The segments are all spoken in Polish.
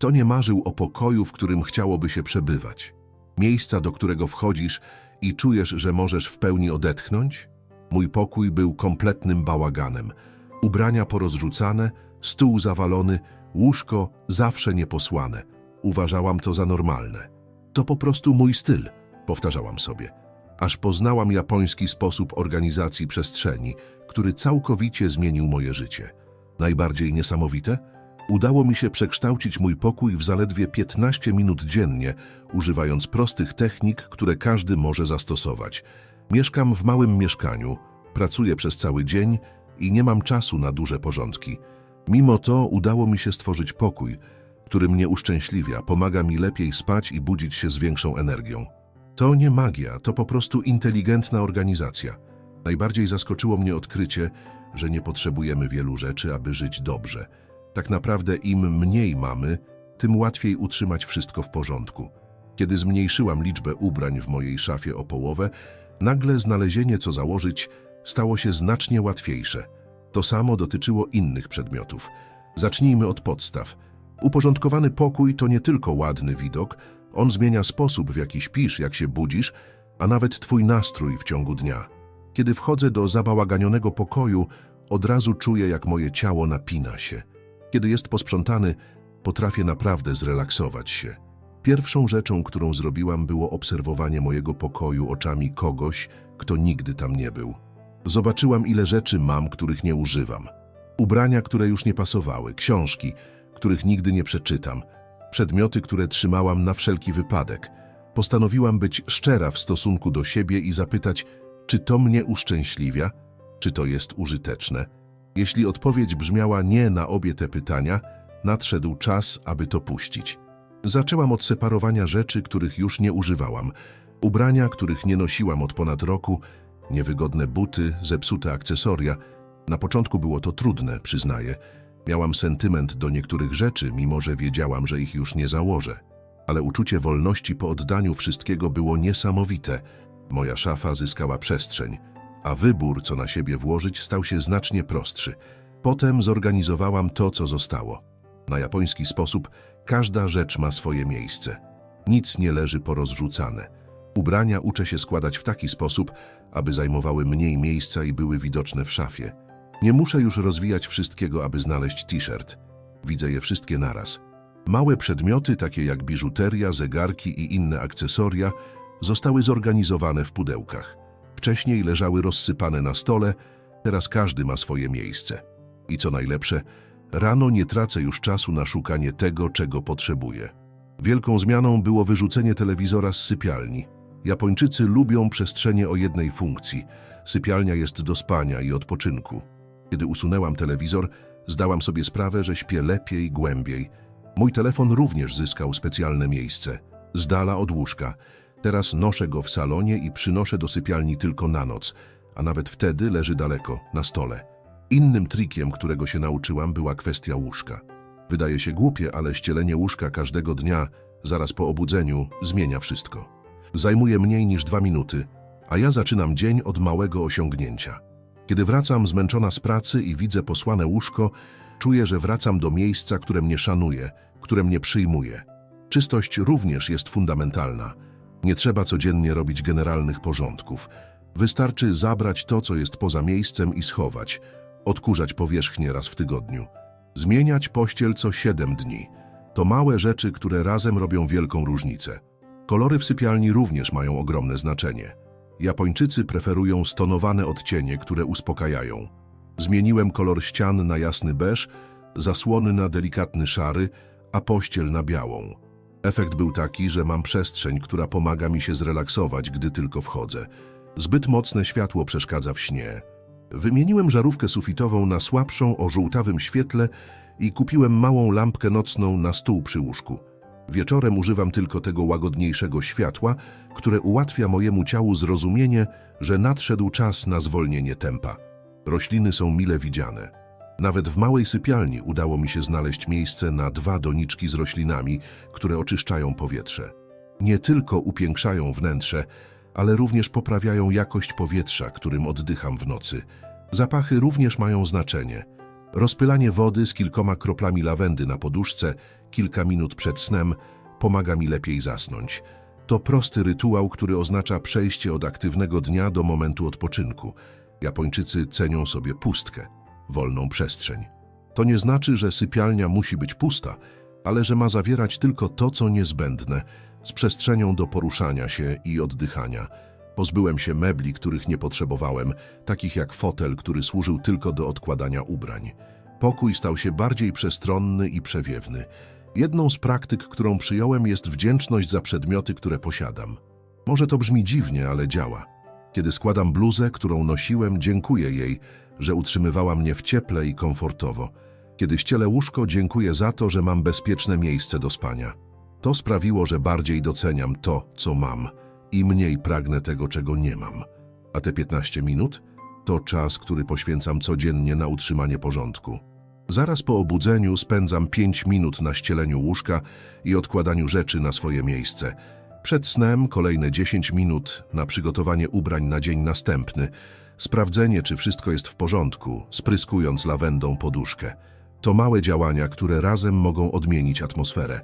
Kto nie marzył o pokoju, w którym chciałoby się przebywać? Miejsca, do którego wchodzisz i czujesz, że możesz w pełni odetchnąć? Mój pokój był kompletnym bałaganem. Ubrania porozrzucane, stół zawalony, łóżko zawsze nieposłane. Uważałam to za normalne. To po prostu mój styl, powtarzałam sobie. Aż poznałam japoński sposób organizacji przestrzeni, który całkowicie zmienił moje życie. Najbardziej niesamowite? Udało mi się przekształcić mój pokój w zaledwie 15 minut dziennie, używając prostych technik, które każdy może zastosować. Mieszkam w małym mieszkaniu, pracuję przez cały dzień i nie mam czasu na duże porządki. Mimo to udało mi się stworzyć pokój, który mnie uszczęśliwia, pomaga mi lepiej spać i budzić się z większą energią. To nie magia, to po prostu inteligentna organizacja. Najbardziej zaskoczyło mnie odkrycie, że nie potrzebujemy wielu rzeczy, aby żyć dobrze. Tak naprawdę im mniej mamy, tym łatwiej utrzymać wszystko w porządku. Kiedy zmniejszyłam liczbę ubrań w mojej szafie o połowę, nagle znalezienie co założyć stało się znacznie łatwiejsze. To samo dotyczyło innych przedmiotów. Zacznijmy od podstaw. Uporządkowany pokój to nie tylko ładny widok, on zmienia sposób, w jaki śpisz, jak się budzisz, a nawet twój nastrój w ciągu dnia. Kiedy wchodzę do zabałaganionego pokoju, od razu czuję, jak moje ciało napina się. Kiedy jest posprzątany, potrafię naprawdę zrelaksować się. Pierwszą rzeczą, którą zrobiłam, było obserwowanie mojego pokoju oczami kogoś, kto nigdy tam nie był. Zobaczyłam, ile rzeczy mam, których nie używam. Ubrania, które już nie pasowały, książki, których nigdy nie przeczytam, przedmioty, które trzymałam na wszelki wypadek. Postanowiłam być szczera w stosunku do siebie i zapytać, czy to mnie uszczęśliwia, czy to jest użyteczne. Jeśli odpowiedź brzmiała nie na obie te pytania, nadszedł czas, aby to puścić. Zaczęłam od separowania rzeczy, których już nie używałam, ubrania, których nie nosiłam od ponad roku, niewygodne buty, zepsute akcesoria. Na początku było to trudne, przyznaję. Miałam sentyment do niektórych rzeczy, mimo że wiedziałam, że ich już nie założę. Ale uczucie wolności po oddaniu wszystkiego było niesamowite. Moja szafa zyskała przestrzeń, a wybór, co na siebie włożyć, stał się znacznie prostszy. Potem zorganizowałam to, co zostało. Na japoński sposób każda rzecz ma swoje miejsce. Nic nie leży porozrzucane. Ubrania uczę się składać w taki sposób, aby zajmowały mniej miejsca i były widoczne w szafie. Nie muszę już rozwijać wszystkiego, aby znaleźć t-shirt. Widzę je wszystkie naraz. Małe przedmioty, takie jak biżuteria, zegarki i inne akcesoria, zostały zorganizowane w pudełkach. Wcześniej leżały rozsypane na stole, teraz każdy ma swoje miejsce. I co najlepsze, rano nie tracę już czasu na szukanie tego, czego potrzebuję. Wielką zmianą było wyrzucenie telewizora z sypialni. Japończycy lubią przestrzenie o jednej funkcji. Sypialnia jest do spania i odpoczynku. Kiedy usunęłam telewizor, zdałam sobie sprawę, że śpię lepiej, głębiej. Mój telefon również zyskał specjalne miejsce, z dala od łóżka. Teraz noszę go w salonie i przynoszę do sypialni tylko na noc, a nawet wtedy leży daleko, na stole. Innym trikiem, którego się nauczyłam, była kwestia łóżka. Wydaje się głupie, ale ścielenie łóżka każdego dnia, zaraz po obudzeniu, zmienia wszystko. Zajmuje mniej niż dwa minuty, a ja zaczynam dzień od małego osiągnięcia. Kiedy wracam zmęczona z pracy i widzę posłane łóżko, czuję, że wracam do miejsca, które mnie szanuje, które mnie przyjmuje. Czystość również jest fundamentalna. Nie trzeba codziennie robić generalnych porządków. Wystarczy zabrać to, co jest poza miejscem i schować, odkurzać powierzchnię raz w tygodniu, zmieniać pościel co 7 dni. To małe rzeczy, które razem robią wielką różnicę. Kolory w sypialni również mają ogromne znaczenie. Japończycy preferują stonowane odcienie, które uspokajają. Zmieniłem kolor ścian na jasny beż, zasłony na delikatny szary, a pościel na białą. Efekt był taki, że mam przestrzeń, która pomaga mi się zrelaksować, gdy tylko wchodzę. Zbyt mocne światło przeszkadza w śnie. Wymieniłem żarówkę sufitową na słabszą o żółtawym świetle i kupiłem małą lampkę nocną na stół przy łóżku. Wieczorem używam tylko tego łagodniejszego światła, które ułatwia mojemu ciału zrozumienie, że nadszedł czas na zwolnienie tempa. Rośliny są mile widziane. Nawet w małej sypialni udało mi się znaleźć miejsce na dwa doniczki z roślinami, które oczyszczają powietrze. Nie tylko upiększają wnętrze, ale również poprawiają jakość powietrza, którym oddycham w nocy. Zapachy również mają znaczenie. Rozpylanie wody z kilkoma kroplami lawendy na poduszce kilka minut przed snem pomaga mi lepiej zasnąć. To prosty rytuał, który oznacza przejście od aktywnego dnia do momentu odpoczynku. Japończycy cenią sobie pustkę, wolną przestrzeń. To nie znaczy, że sypialnia musi być pusta, ale że ma zawierać tylko to, co niezbędne, z przestrzenią do poruszania się i oddychania. Pozbyłem się mebli, których nie potrzebowałem, takich jak fotel, który służył tylko do odkładania ubrań. Pokój stał się bardziej przestronny i przewiewny. Jedną z praktyk, którą przyjąłem, jest wdzięczność za przedmioty, które posiadam. Może to brzmi dziwnie, ale działa. Kiedy składam bluzę, którą nosiłem, dziękuję jej, że utrzymywała mnie w cieple i komfortowo. Kiedy ścielę łóżko, dziękuję za to, że mam bezpieczne miejsce do spania. To sprawiło, że bardziej doceniam to, co mam i mniej pragnę tego, czego nie mam. A te 15 minut to czas, który poświęcam codziennie na utrzymanie porządku. Zaraz po obudzeniu spędzam 5 minut na ścieleniu łóżka i odkładaniu rzeczy na swoje miejsce. Przed snem kolejne 10 minut na przygotowanie ubrań na dzień następny, sprawdzenie, czy wszystko jest w porządku, spryskując lawendą poduszkę. To małe działania, które razem mogą odmienić atmosferę.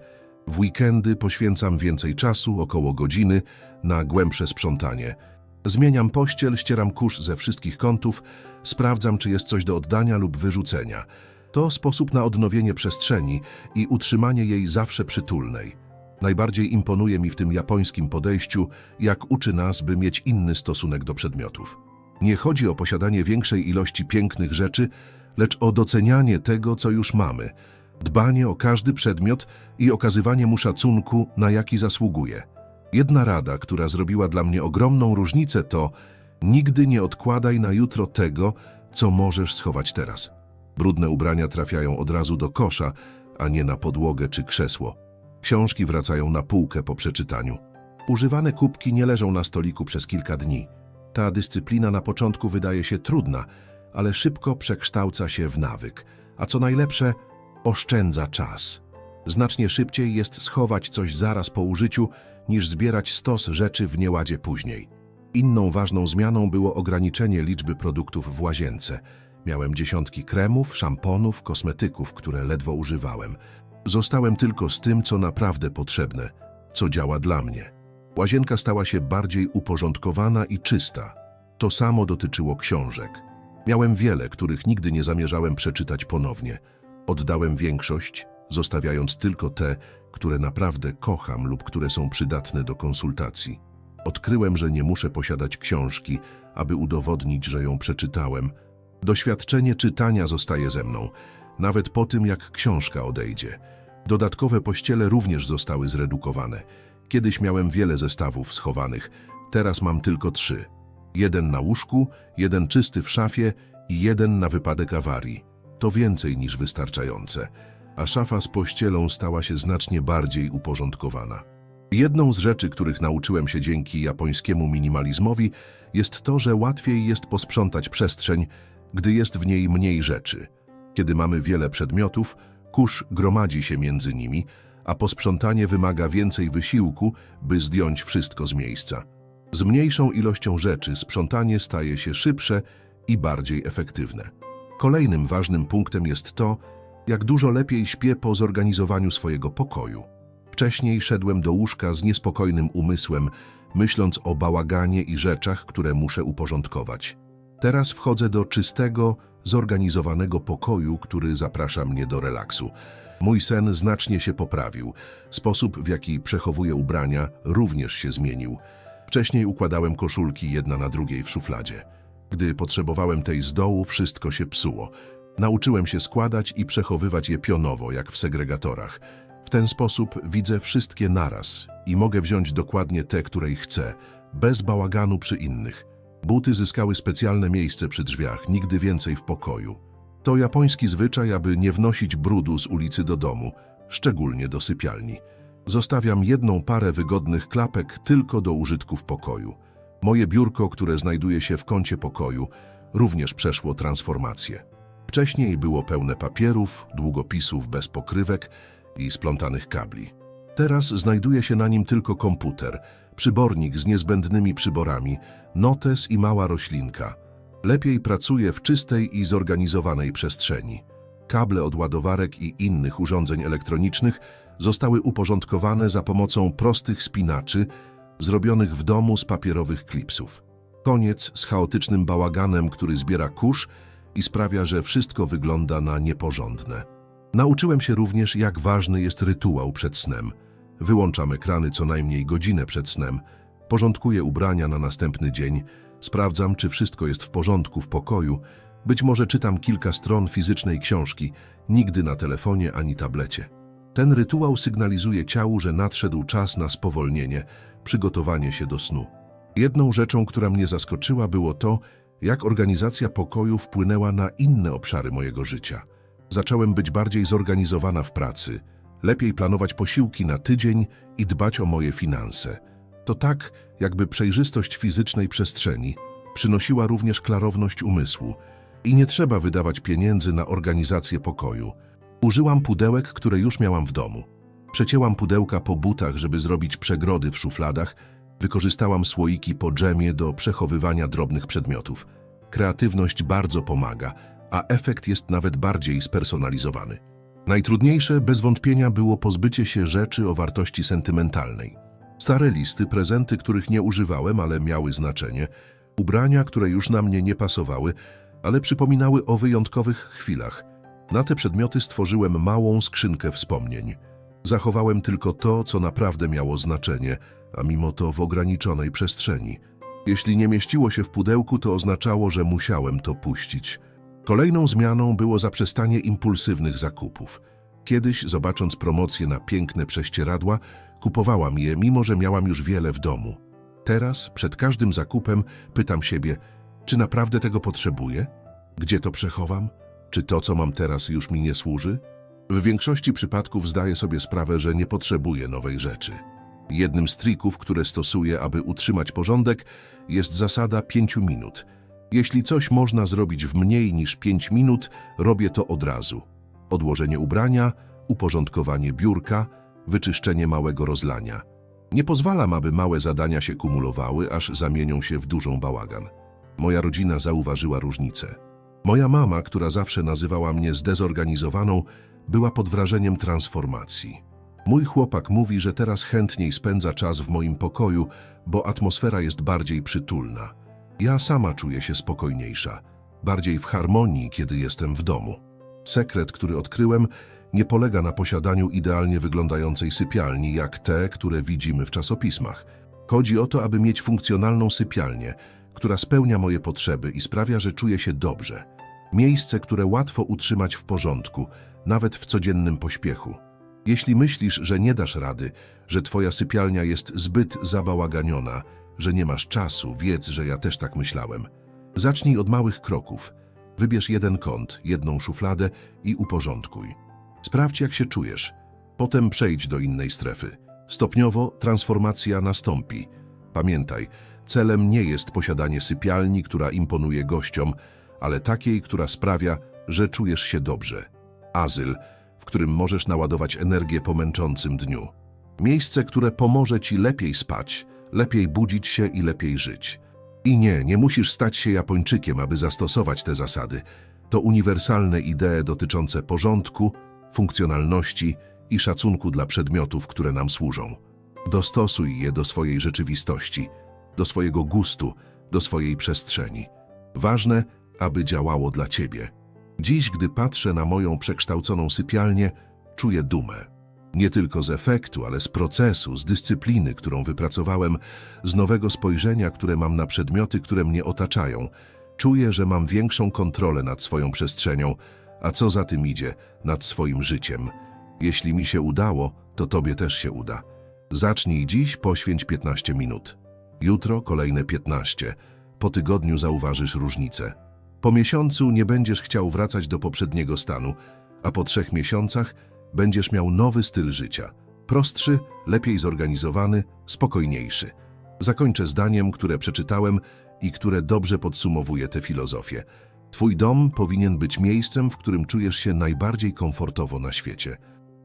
W weekendy poświęcam więcej czasu, około godziny, na głębsze sprzątanie. Zmieniam pościel, ścieram kurz ze wszystkich kątów, sprawdzam, czy jest coś do oddania lub wyrzucenia. To sposób na odnowienie przestrzeni i utrzymanie jej zawsze przytulnej. Najbardziej imponuje mi w tym japońskim podejściu, jak uczy nas, by mieć inny stosunek do przedmiotów. Nie chodzi o posiadanie większej ilości pięknych rzeczy, lecz o docenianie tego, co już mamy, dbanie o każdy przedmiot i okazywanie mu szacunku, na jaki zasługuje. Jedna rada, która zrobiła dla mnie ogromną różnicę, to nigdy nie odkładaj na jutro tego, co możesz schować teraz. Brudne ubrania trafiają od razu do kosza, a nie na podłogę czy krzesło. Książki wracają na półkę po przeczytaniu. Używane kubki nie leżą na stoliku przez kilka dni. Ta dyscyplina na początku wydaje się trudna, ale szybko przekształca się w nawyk, a co najlepsze, oszczędza czas. Znacznie szybciej jest schować coś zaraz po użyciu, niż zbierać stos rzeczy w nieładzie później. Inną ważną zmianą było ograniczenie liczby produktów w łazience. Miałem dziesiątki kremów, szamponów, kosmetyków, które ledwo używałem. Zostałem tylko z tym, co naprawdę potrzebne, co działa dla mnie. Łazienka stała się bardziej uporządkowana i czysta. To samo dotyczyło książek. Miałem wiele, których nigdy nie zamierzałem przeczytać ponownie. Oddałem większość, zostawiając tylko te, które naprawdę kocham lub które są przydatne do konsultacji. Odkryłem, że nie muszę posiadać książki, aby udowodnić, że ją przeczytałem. Doświadczenie czytania zostaje ze mną, nawet po tym, jak książka odejdzie. Dodatkowe pościele również zostały zredukowane. Kiedyś miałem wiele zestawów schowanych, teraz mam tylko trzy. Jeden na łóżku, jeden czysty w szafie i jeden na wypadek awarii. To więcej niż wystarczające, a szafa z pościelą stała się znacznie bardziej uporządkowana. Jedną z rzeczy, których nauczyłem się dzięki japońskiemu minimalizmowi, jest to, że łatwiej jest posprzątać przestrzeń, gdy jest w niej mniej rzeczy. Kiedy mamy wiele przedmiotów, kurz gromadzi się między nimi, a posprzątanie wymaga więcej wysiłku, by zdjąć wszystko z miejsca. Z mniejszą ilością rzeczy sprzątanie staje się szybsze i bardziej efektywne. Kolejnym ważnym punktem jest to, jak dużo lepiej śpię po zorganizowaniu swojego pokoju. Wcześniej szedłem do łóżka z niespokojnym umysłem, myśląc o bałaganie i rzeczach, które muszę uporządkować. Teraz wchodzę do czystego, zorganizowanego pokoju, który zaprasza mnie do relaksu. Mój sen znacznie się poprawił. Sposób, w jaki przechowuję ubrania, również się zmienił. Wcześniej układałem koszulki jedna na drugiej w szufladzie. Gdy potrzebowałem tej z dołu, wszystko się psuło. Nauczyłem się składać i przechowywać je pionowo, jak w segregatorach. W ten sposób widzę wszystkie naraz i mogę wziąć dokładnie te, której chcę, bez bałaganu przy innych. Buty zyskały specjalne miejsce przy drzwiach, nigdy więcej w pokoju. To japoński zwyczaj, aby nie wnosić brudu z ulicy do domu, szczególnie do sypialni. Zostawiam jedną parę wygodnych klapek tylko do użytku w pokoju. Moje biurko, które znajduje się w kącie pokoju, również przeszło transformację. Wcześniej było pełne papierów, długopisów bez pokrywek i splątanych kabli. Teraz znajduje się na nim tylko komputer, przybornik z niezbędnymi przyborami, notes i mała roślinka. Lepiej pracuję w czystej i zorganizowanej przestrzeni. Kable od ładowarek i innych urządzeń elektronicznych zostały uporządkowane za pomocą prostych spinaczy zrobionych w domu z papierowych klipsów. Koniec z chaotycznym bałaganem, który zbiera kurz i sprawia, że wszystko wygląda na nieporządne. Nauczyłem się również, jak ważny jest rytuał przed snem. Wyłączam ekrany co najmniej godzinę przed snem, porządkuję ubrania na następny dzień, sprawdzam, czy wszystko jest w porządku w pokoju, być może czytam kilka stron fizycznej książki, nigdy na telefonie ani tablecie. Ten rytuał sygnalizuje ciału, że nadszedł czas na spowolnienie, przygotowanie się do snu. Jedną rzeczą, która mnie zaskoczyła, było to, jak organizacja pokoju wpłynęła na inne obszary mojego życia. Zacząłem być bardziej zorganizowana w pracy, lepiej planować posiłki na tydzień i dbać o moje finanse. To tak, jakby przejrzystość fizycznej przestrzeni przynosiła również klarowność umysłu i nie trzeba wydawać pieniędzy na organizację pokoju. Użyłam pudełek, które już miałam w domu. Przecięłam pudełka po butach, żeby zrobić przegrody w szufladach. Wykorzystałam słoiki po dżemie do przechowywania drobnych przedmiotów. Kreatywność bardzo pomaga, a efekt jest nawet bardziej spersonalizowany. Najtrudniejsze bez wątpienia było pozbycie się rzeczy o wartości sentymentalnej. Stare listy, prezenty, których nie używałem, ale miały znaczenie, ubrania, które już na mnie nie pasowały, ale przypominały o wyjątkowych chwilach. Na te przedmioty stworzyłem małą skrzynkę wspomnień. Zachowałem tylko to, co naprawdę miało znaczenie, a mimo to w ograniczonej przestrzeni. Jeśli nie mieściło się w pudełku, to oznaczało, że musiałem to puścić. Kolejną zmianą było zaprzestanie impulsywnych zakupów. Kiedyś, zobacząc promocje na piękne prześcieradła, kupowałam je, mimo że miałam już wiele w domu. Teraz, przed każdym zakupem, pytam siebie, czy naprawdę tego potrzebuję? Gdzie to przechowam? Czy to, co mam teraz, już mi nie służy? W większości przypadków zdaję sobie sprawę, że nie potrzebuję nowej rzeczy. Jednym z trików, które stosuję, aby utrzymać porządek, jest zasada 5 minut. Jeśli coś można zrobić w mniej niż 5 minut, robię to od razu. Odłożenie ubrania, uporządkowanie biurka, wyczyszczenie małego rozlania. Nie pozwalam, aby małe zadania się kumulowały, aż zamienią się w dużą bałagan. Moja rodzina zauważyła różnicę. Moja mama, która zawsze nazywała mnie zdezorganizowaną, była pod wrażeniem transformacji. Mój chłopak mówi, że teraz chętniej spędza czas w moim pokoju, bo atmosfera jest bardziej przytulna. Ja sama czuję się spokojniejsza, bardziej w harmonii, kiedy jestem w domu. Sekret, który odkryłem, nie polega na posiadaniu idealnie wyglądającej sypialni, jak te, które widzimy w czasopismach. Chodzi o to, aby mieć funkcjonalną sypialnię, która spełnia moje potrzeby i sprawia, że czuję się dobrze. Miejsce, które łatwo utrzymać w porządku, nawet w codziennym pośpiechu. Jeśli myślisz, że nie dasz rady, że twoja sypialnia jest zbyt zabałaganiona, że nie masz czasu, wiedz, że ja też tak myślałem. Zacznij od małych kroków. Wybierz jeden kąt, jedną szufladę i uporządkuj. Sprawdź, jak się czujesz. Potem przejdź do innej strefy. Stopniowo transformacja nastąpi. Pamiętaj, celem nie jest posiadanie sypialni, która imponuje gościom, ale takiej, która sprawia, że czujesz się dobrze. Azyl, w którym możesz naładować energię po męczącym dniu. Miejsce, które pomoże ci lepiej spać, lepiej budzić się i lepiej żyć. I nie, nie musisz stać się Japończykiem, aby zastosować te zasady. To uniwersalne idee dotyczące porządku, funkcjonalności i szacunku dla przedmiotów, które nam służą. Dostosuj je do swojej rzeczywistości, do swojego gustu, do swojej przestrzeni. Ważne, aby działało dla ciebie. Dziś, gdy patrzę na moją przekształconą sypialnię, czuję dumę. Nie tylko z efektu, ale z procesu, z dyscypliny, którą wypracowałem, z nowego spojrzenia, które mam na przedmioty, które mnie otaczają. Czuję, że mam większą kontrolę nad swoją przestrzenią, a co za tym idzie, nad swoim życiem. Jeśli mi się udało, to tobie też się uda. Zacznij dziś, poświęć 15 minut. Jutro kolejne 15. Po tygodniu zauważysz różnicę. Po miesiącu nie będziesz chciał wracać do poprzedniego stanu, a po trzech miesiącach będziesz miał nowy styl życia. Prostszy, lepiej zorganizowany, spokojniejszy. Zakończę zdaniem, które przeczytałem i które dobrze podsumowuje tę filozofię. Twój dom powinien być miejscem, w którym czujesz się najbardziej komfortowo na świecie.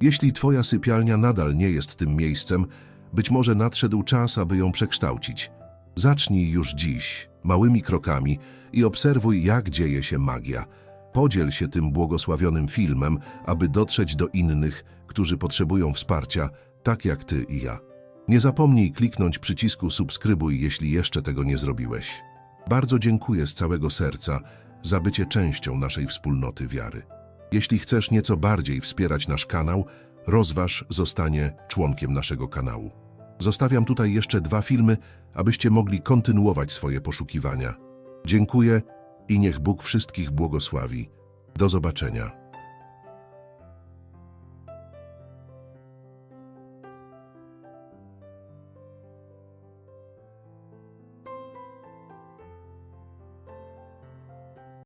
Jeśli twoja sypialnia nadal nie jest tym miejscem, być może nadszedł czas, aby ją przekształcić. Zacznij już dziś, małymi krokami i obserwuj, jak dzieje się magia. Podziel się tym błogosławionym filmem, aby dotrzeć do innych, którzy potrzebują wsparcia, tak jak ty i ja. Nie zapomnij kliknąć przycisku subskrybuj, jeśli jeszcze tego nie zrobiłeś. Bardzo dziękuję z całego serca za bycie częścią naszej wspólnoty wiary. Jeśli chcesz nieco bardziej wspierać nasz kanał, rozważ zostanie członkiem naszego kanału. Zostawiam tutaj jeszcze dwa filmy, abyście mogli kontynuować swoje poszukiwania. Dziękuję i niech Bóg wszystkich błogosławi. Do zobaczenia.